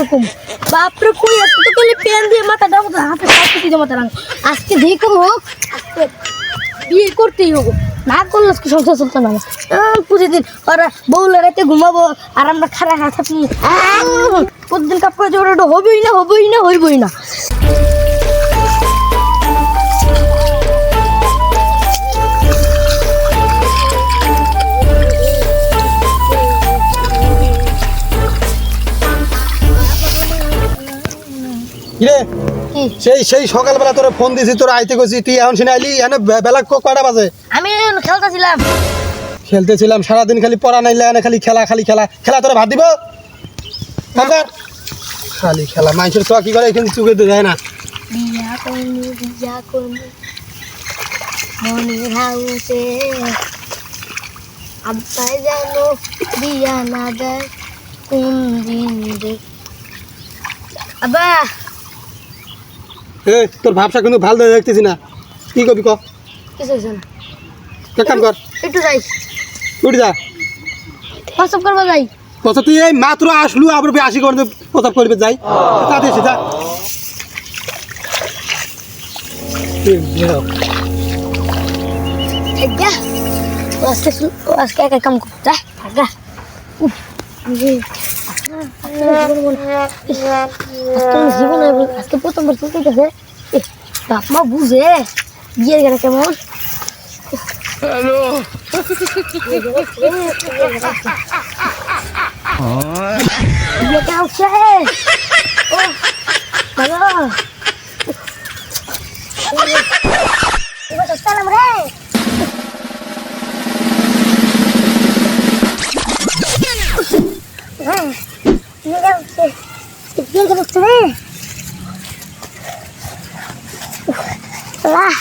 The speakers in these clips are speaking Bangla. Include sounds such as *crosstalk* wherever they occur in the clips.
রকম বাপরকম। কই আজকে তো খালি পেন দিয়ে মাথা দাও হাতে কাটতে দিয়ে মাথা রাখ আজকে যে কোনো হোক, আজকে বিয়ে করতেই হোক না করলে আজকে সংসার চলতে না। প্রতিদিন ওরা বউলে রাতে ঘুমাবো, আর আমরা খারা খা থাকি প্রতিদিন কাপড় করে ওটা হবেই না হবেই না, হইবই না। কিরে? সেই সেই সকালবেলা তোরা ফোন দিছি তোরা আইতে গেছি তুই এখন শুনে আইলি বে- বেলা ক- কয়টা বাজে? আমি খেলতেছিলাম। খেলতেছিলাম সারাদিন খালি পড়া নাইলে এনে খালি খেলা খালি খেলা। খেলা তোরা ভাত দিব? খালি খেলা মানুষের তো কি করে কিন্তু চুকে যায় না। বিয়া করব বিয়া করব মনের হাউসে। আব্বাই জানো বিয়া না দেয় কোন দিন রে। আব্বা! এ তোর ভাবসা কিন্তু ভালো দেখতেছি না। কি কবি ক? কাম কর। একটু যাই। উঠি যা। প্রসব করব যাই। কত তুই এই মাত্র আসলু আবার আসি করে প্রতাপ করবে যাই। তাতে এসে যা। আজকে আজকে কাম করব যা জীবনে আজকে প্রথমবার চলতে গেছে বাপ মা বুঝে বিয়ে গেলে কেমন? বিয়ে কেমন হচ্ছে ও ভালো বিয়ে কেমন হচ্ছে রে আহ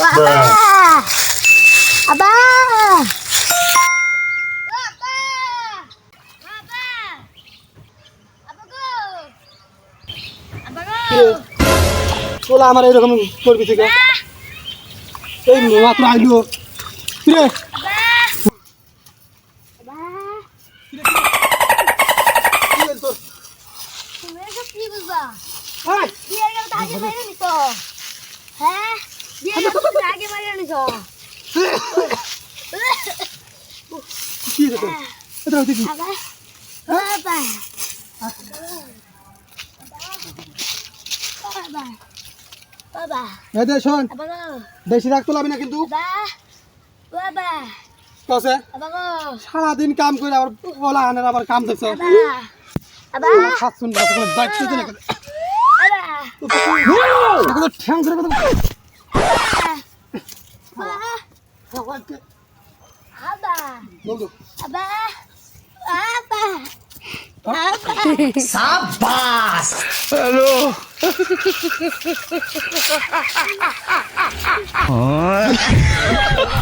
Abah! Abah! তোলা আমার এরকম করবি থেকে এই মাত্র আইলু। কিরে? কি তোর? এটা হইছে কি? বাবা বাবা বাবা বাবা। এই দে শোন। বাবা বেশি রাগ তোলাবি না কিন্তু। বাবা বাবা। কসে বাবা সারাদিন কাম করে আবার বলা আনের আবার কাম দেখছ। বাবা হাত শুন না তোকে বাইতে দে না বাবা। তোকে ঠ্যাং ধরে কথা বাবা। বাবা। *laughs* huh?